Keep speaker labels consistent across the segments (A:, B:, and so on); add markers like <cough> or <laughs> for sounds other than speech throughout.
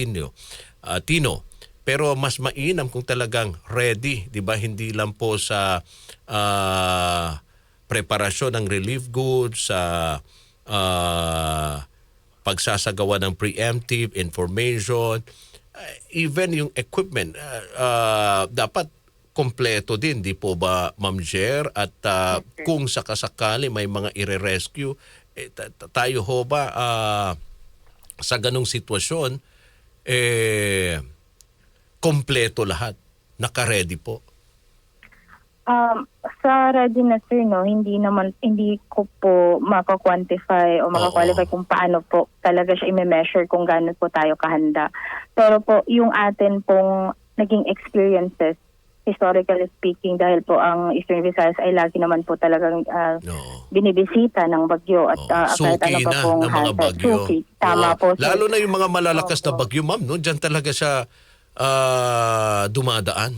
A: Tino, ah, Tino. Pero mas mainam kung talagang ready, 'di ba? Hindi lang po sa ah, preparasyon ng relief goods sa ah, pagsasagawa ng preemptive information, ah, even yung equipment ah, ah, dapat kompleto din, di po ba, Ma'am Jer? At ah, kung sakasakali may mga ire-rescue, eh, ta- ta- tayo ho ba ah, sa ganong sitwasyon, eh, kompleto lahat. Naka-ready po.
B: Um, sa readiness sir, no, hindi naman, hindi ko po maka-quantify o maka-qualify kung paano po talaga siya i-measure kung gaano po tayo kahanda. Pero po, yung atin pong naging experiences, historically speaking, dahil po ang Eastern Visayas ay lagi naman po talagang ah,
A: No.
B: binibisita ng bagyo at
A: Oo.
B: ah, kahit ano pa
A: na
B: pong
A: ng mga bagyo.
B: Suki. Tama
A: Oo.
B: po. sir.
A: Lalo na yung mga malalakas na
B: Opo.
A: bagyo, ma'am, no? Diyan talaga siya ah, dumadaan.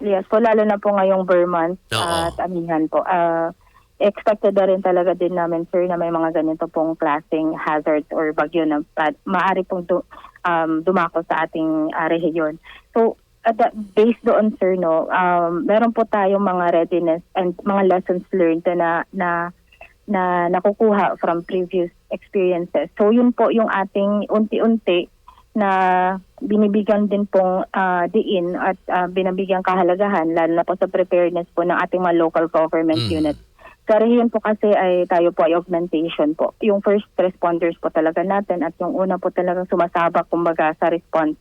B: Yes po, lalo na po ngayong Vermont
A: Oo.
B: at Amihan po. Ah, expected na rin talaga din namin, sir, na may mga ganito pong klaseng hazards or bagyo na maaari pong du- um, dumako sa ating ah, rehiyon. So, at the- based doon, sir, no, um, meron po tayong mga readiness and mga lessons learned na na na nakukuha from previous experiences. So, yun po yung ating unti-unti na binibigyan din pong ah, diin at ah, binibigyan kahalagahan lalo na po sa preparedness po ng ating mga local government
A: Mm.
B: units. Sa rehiyon po kasi ay tayo po ay augmentation po. Yung first responders po talaga natin at yung una po talagang sumasabak kumbaga sa response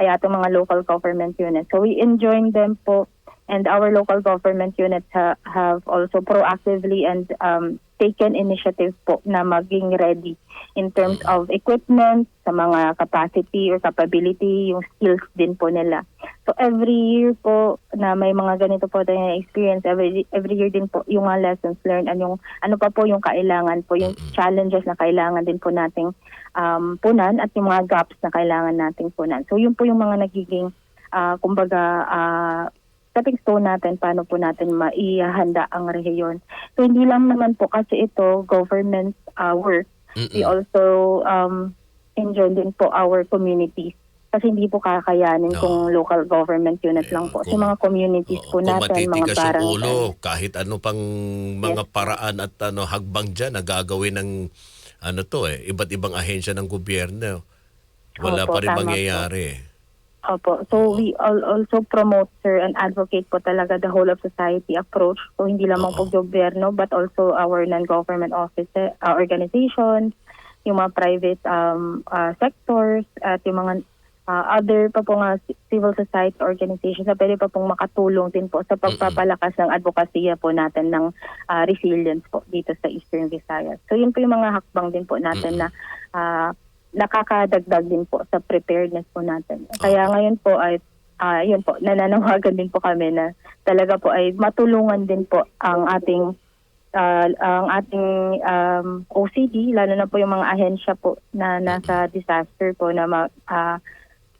B: ay ating mga local government units. So we enjoin them po and our local government units ha- have also proactively and um, taken initiative po na maging ready in terms of equipment, sa mga capacity or capability, yung skills din po nila. So every year po na may mga ganito po tayo experience, every, every year din po yung mga lessons learned and yung ano pa po yung kailangan po, yung challenges na kailangan din po nating um, punan at yung mga gaps na kailangan nating punan. So yun po yung mga nagiging ah, kumbaga ah, stepping stone natin paano po natin maihanda ang rehiyon. So hindi lang naman po kasi ito government ah, work. We
A: Mm-mm.
B: also um, enjoy din po our communities. Kasi hindi po kakayanin
A: No.
B: kung local government unit lang po.
A: Kung-
B: mga communities
A: Oo,
B: po
A: kung
B: natin, mga
A: matitigas yung
B: barangay.
A: ulo, kahit ano pang mga paraan at ano hagbang dyan na gagawin ng ano to eh, iba't ibang ahensya ng gobyerno. Wala
B: Opo,
A: pa rin
B: tama po.
A: mangyayari.
B: Opo. So we all also promote sir and advocate po talaga the whole of society approach. So hindi lamang po
A: Oo.
B: gobyerno but also our non-government office uh, organizations, yung mga private um, uh, sectors at yung mga uh, other pa po nga ci- civil society organizations na pwede pa pong makatulong din po sa pagpapalakas ng advokasya po natin ng uh, resilience po dito sa Eastern Visayas. So yun po yung mga hakbang din po natin na uh, nakakadagdag din po sa preparedness po natin. Kaya ngayon po ay ah yun po, nananawagan din po kami na talaga po ay matulungan din po ang ating ah, ang ating um, OCD, lalo na po yung mga ahensya po na nasa disaster po na ma, ah,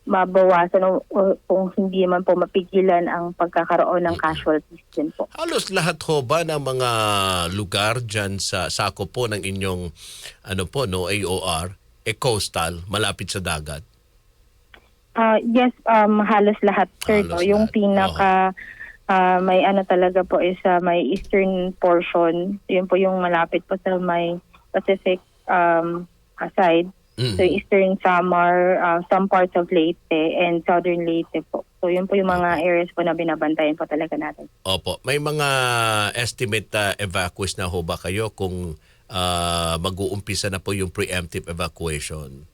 B: mabawasan o, kung hindi man po mapigilan ang pagkakaroon ng casualties din po.
A: Halos lahat ho ba ng mga lugar dyan sa sako po ng inyong ano po no AOR e coastal malapit sa dagat?
B: Ah, yes, um, halos lahat, sir.
A: Halos
B: no? Yung
A: lahat,
B: pinaka ah, may ano talaga po is ah, may eastern portion. Yun po yung malapit po sa may Pacific um, side.
A: Mm.
B: So eastern Samar, ah, some parts of Leyte and southern Leyte po. So yun po yung mga areas po na binabantayan po talaga natin.
A: Opo, may mga estimate uh, evacuees na ho ba kayo kung ah, mag-uumpisa na po yung preemptive evacuation?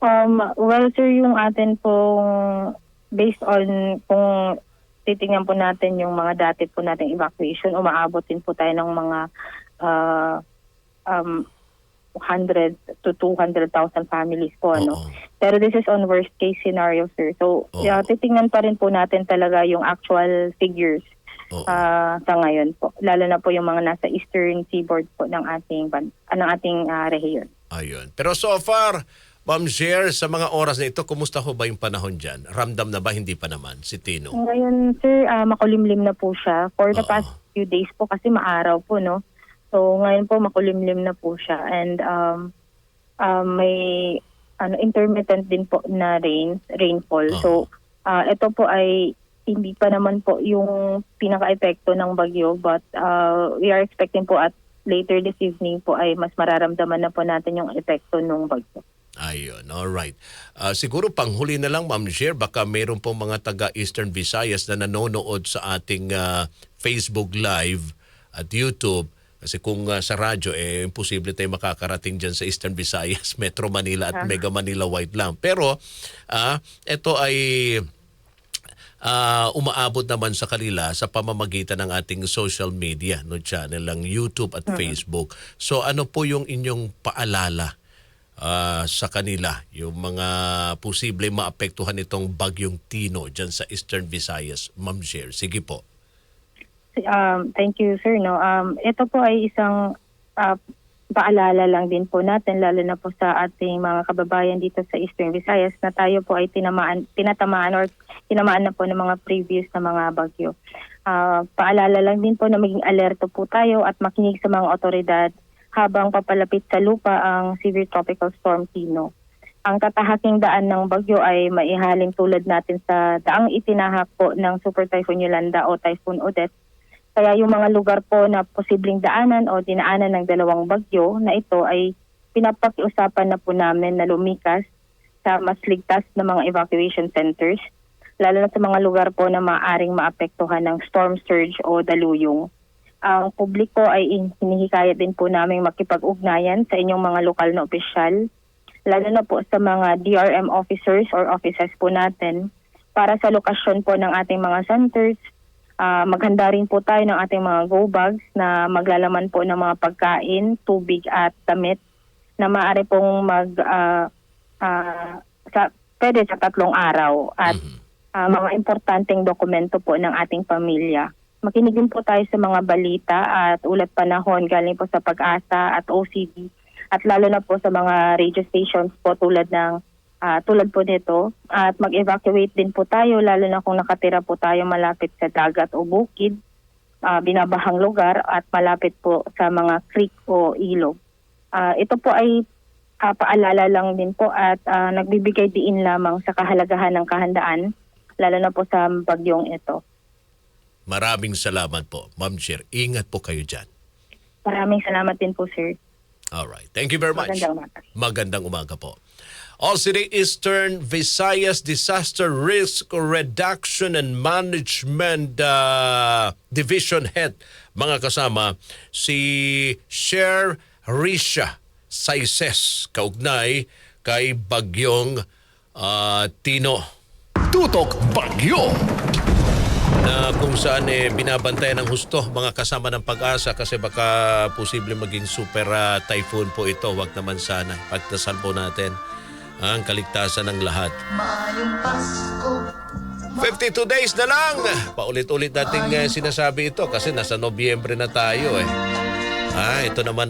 B: Um, well, sir, yung atin pong based on kung titingnan po natin yung mga dati po nating evacuation, umaabot din po tayo ng mga uh, um, 100 to 200,000 families po. Ano?
A: Oo.
B: Pero this is on worst case scenario, sir. So,
A: Oo.
B: yeah, titingnan pa rin po natin talaga yung actual figures
A: Oo.
B: ah, sa ngayon po. Lalo na po yung mga nasa eastern seaboard po ng ating, ban- ah, ng ating ah, rehiyon.
A: Ayun. Pero so far, Ma'am Jer, sa mga oras na ito, kumusta ho ba yung panahon dyan? Ramdam na ba? Hindi pa naman. Si Tino.
B: Ngayon, sir, ah, makulimlim na po siya. For the
A: Oo.
B: past few days po kasi maaraw po, no? So, ngayon po makulimlim na po siya. And um, um, may ano intermittent din po na rain rainfall.
A: Ah.
B: So ah, ito po ay hindi pa naman po yung pinaka-epekto ng bagyo but ah, we are expecting po at later this evening po ay mas mararamdaman na po natin yung epekto ng bagyo.
A: Ayun, all right. Ah, siguro panghuli na lang, Ma'am Share, baka mayroon pong mga taga Eastern Visayas na nanonood sa ating ah, Facebook Live at YouTube. Kasi kung ah, sa radyo, eh, imposible tayo makakarating dyan sa Eastern Visayas, <laughs> Metro Manila at Mega Manila White lang. Pero, ah, ito ay ah, umaabot naman sa kanila sa pamamagitan ng ating social media, no channel lang YouTube at Facebook. So ano po yung inyong paalala ah, sa kanila, yung mga posible maapektuhan itong bagyong Tino dyan sa Eastern Visayas? Ma'am Share, sige po.
B: Um, thank you, sir. No, um, ito po ay isang ah, paalala lang din po natin, lalo na po sa ating mga kababayan dito sa Eastern Visayas na tayo po ay tinamaan, tinatamaan or tinamaan na po ng mga previous na mga bagyo. Ah, paalala lang din po na maging alerto po tayo at makinig sa mga otoridad habang papalapit sa lupa ang severe tropical storm Tino. Ang tatahaking daan ng bagyo ay maihalin tulad natin sa daang itinahak po ng Super Typhoon Yolanda o Typhoon Odette kaya yung mga lugar po na posibleng daanan o dinaanan ng dalawang bagyo na ito ay pinapakiusapan na po namin na lumikas sa mas ligtas na mga evacuation centers, lalo na sa mga lugar po na maaaring maapektuhan ng storm surge o daluyong. Ang publiko ay in- hinihikayat din po namin makipag-ugnayan sa inyong mga lokal na opisyal, lalo na po sa mga DRM officers or offices po natin para sa lokasyon po ng ating mga centers, Ah, maghanda rin po tayo ng ating mga go bags na maglalaman po ng mga pagkain, tubig at damit na maaari pong mag ah, ah, sa, pwede sa tatlong araw at ah, mga importanteng dokumento po ng ating pamilya. Makinig din po tayo sa mga balita at ulat panahon galing po sa pag-asa at OCD at lalo na po sa mga radio stations po tulad ng Ah, tulad po nito at mag-evacuate din po tayo lalo na kung nakatira po tayo malapit sa dagat o bukid, ah, binabahang lugar at malapit po sa mga creek o ilog. Ah, ito po ay ah, paalala lang din po at ah, nagbibigay diin lamang sa kahalagahan ng kahandaan lalo na po sa bagyong ito.
A: Maraming salamat po, Ma'am Share. Ingat po kayo dyan.
B: Maraming salamat din po sir.
A: Alright. Thank you very much.
B: Magandang umaga.
A: Magandang umaga po. All City Eastern Visayas Disaster Risk Reduction and Management uh, Division Head. Mga kasama, si Cher Risha Saises, kaugnay kay Bagyong uh, Tino.
C: Tutok Bagyo.
A: na kung saan eh, binabantayan ng husto mga kasama ng pag-asa kasi baka posible maging super ah, typhoon po ito. Huwag naman sana. Pagdasal po natin ang kaligtasan ng lahat. 52 days na lang! Paulit-ulit nating eh, sinasabi ito kasi nasa Nobyembre na tayo eh. Ah, ito naman